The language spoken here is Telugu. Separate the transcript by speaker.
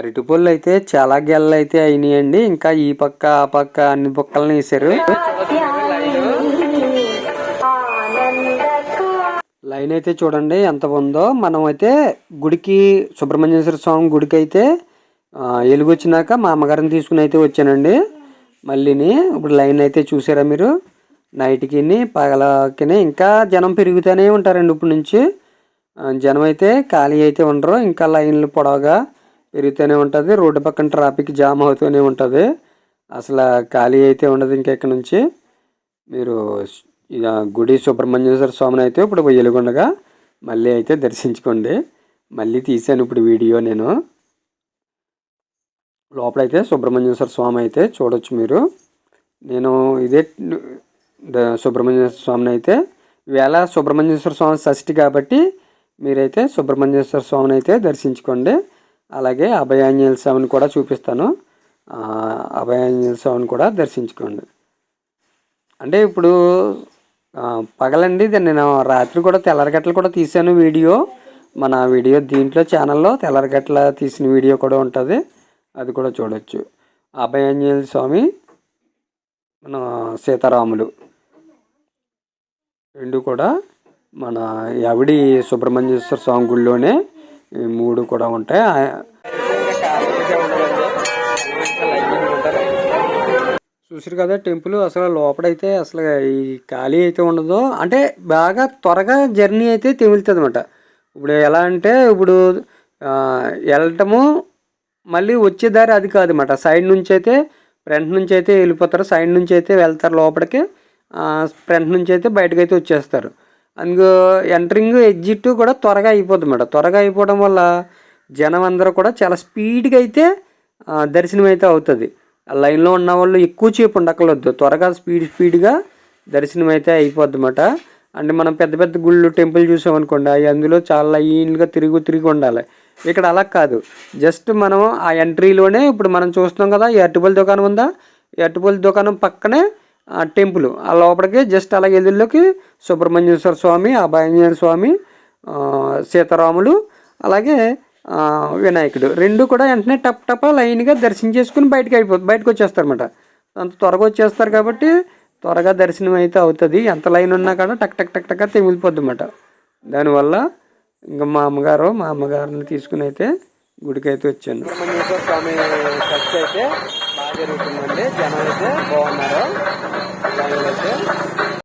Speaker 1: అరటిపళ్ళు అయితే చాలా గెల్లలు అయితే అయినాయండి. ఇంకా ఈ పక్క ఆ పక్క అన్ని పక్కలను వేసారు. లైన్ అయితే చూడండి ఎంత ఉందో. మనం అయితే గుడికి సుబ్రహ్మణ్యేశ్వర స్వామి గుడికి అయితే వెలుగు వచ్చినాక మా అమ్మగారిని తీసుకుని అయితే వచ్చానండి. మళ్ళీని ఇప్పుడు లైన్ అయితే చూసారా మీరు? నైట్కి పగలకి ఇంకా జనం పెరుగుతూనే ఉంటారండి ఇప్పటి నుంచి. జనం అయితే ఖాళీ అయితే ఉండరు. ఇంకా లైన్లు పొడవుగా పెరుగుతూనే ఉంటుంది రోడ్డు పక్కన ట్రాఫిక్ జామ్ అవుతూనే ఉంటుంది. అసలు ఖాళీ అయితే ఉండదు ఇంకా ఇక్కడ నుంచి. మీరు ఇక గుడి సుబ్రహ్మణ్యేశ్వర స్వామిని అయితే ఇప్పుడు వెలుగుండగా మళ్ళీ అయితే దర్శించుకోండి. మళ్ళీ తీసాను ఇప్పుడు వీడియో నేను. లోపలైతే సుబ్రహ్మణ్యేశ్వర స్వామి అయితే చూడొచ్చు మీరు. నేను ఇదే సుబ్రహ్మణ్యేశ్వర స్వామిని అయితే వేళ సుబ్రహ్మణ్యేశ్వర స్వామి షష్ఠి కాబట్టి మీరైతే సుబ్రహ్మణ్యేశ్వర స్వామిని అయితే దర్శించుకోండి. అలాగే అభయాంజనేయ స్వామిని కూడా చూపిస్తాను. అభయాంజనేయ స్వామిని కూడా దర్శించుకోండి. అంటే ఇప్పుడు పగలండి ఇది నేను రాత్రి కూడా తెల్లరగట్ల కూడా తీసాను వీడియో. మన వీడియో దీంట్లో ఛానల్లో తెల్లరగట్ల తీసిన వీడియో కూడా ఉంటుంది. అది కూడా చూడవచ్చు అభయాంజనేయ స్వామి మన సీతారాములు. రెండు కూడా మన ఎవడి సుబ్రహ్మణ్యేశ్వర స్వామి గుడిలోనే ఈ మూడు కూడా ఉంటాయి. చూసారు కదా టెంపుల్ అసలు లోపడైతే అసలు ఈ ఖాళీ అయితే ఉండదు. అంటే బాగా త్వరగా జర్నీ అయితే తెమిలుతుంది అనమాట ఇప్పుడు ఎలా అంటే ఇప్పుడు వెళ్ళటము మళ్ళీ వచ్చే దారి అది కాదన్నమాట. సైడ్ నుంచి అయితే ఫ్రంట్ నుంచి అయితే వెళ్ళిపోతారు. సైడ్ నుంచి అయితే వెళ్తారు లోపలికి. ఫ్రంట్ నుంచి అయితే బయటకు అయితే వచ్చేస్తారు. అందుకు ఎంటరింగ్ ఎగ్జిట్ కూడా త్వరగా అయిపోద్ది మేడం. త్వరగా అయిపోవడం వల్ల జనం అందరూ కూడా చాలా స్పీడ్గా అయితే దర్శనం అయితే అవుతుంది. ఆ లైన్లో ఉన్న వాళ్ళు ఎక్కువ చేపు ఉండక్కర్లేదు. త్వరగా స్పీడ్ స్పీడ్గా దర్శనం అయితే అయిపోద్ది అన్నమాట. అంటే మనం పెద్ద పెద్ద గుళ్ళు టెంపుల్ చూసామనుకోండి అవి అందులో చాలా లైన్గా తిరిగి తిరిగి ఉండాలి. ఇక్కడ అలా కాదు. జస్ట్ మనం ఆ ఎంట్రీలోనే ఇప్పుడు మనం చూస్తున్నాం కదా ఈ అరటిపల్లి దుకాణం ఉందా? ఈ అరటిపల్లి దుకాణం పక్కనే టెంపుల్. ఆ లోపలికి జస్ట్ అలాగే ఎదుర్లోకి సుబ్రహ్మణ్యేశ్వర స్వామి అభయంజన స్వామి సీతారాములు అలాగే వినాయకుడు. రెండు కూడా వెంటనే టప్ టప్ లైన్గా దర్శనం చేసుకుని బయటకు అయిపో బయటకు వచ్చేస్తారు అనమాట అంత త్వరగా వచ్చేస్తారు కాబట్టి త్వరగా దర్శనం అయితే అవుతుంది. ఎంత లైన్ ఉన్నా కూడా టక్ టక్ టక్ టక్ తెమిలిపోద్ది అనమాట దానివల్ల ఇంకా మా అమ్మగారు మా అమ్మగారిని తీసుకుని అయితే గుడికి అయితే వచ్చాను స్వామి చర్చ్ అయితే బాగా జరుగుతుందండి. జనం అయితే బాగున్నారు.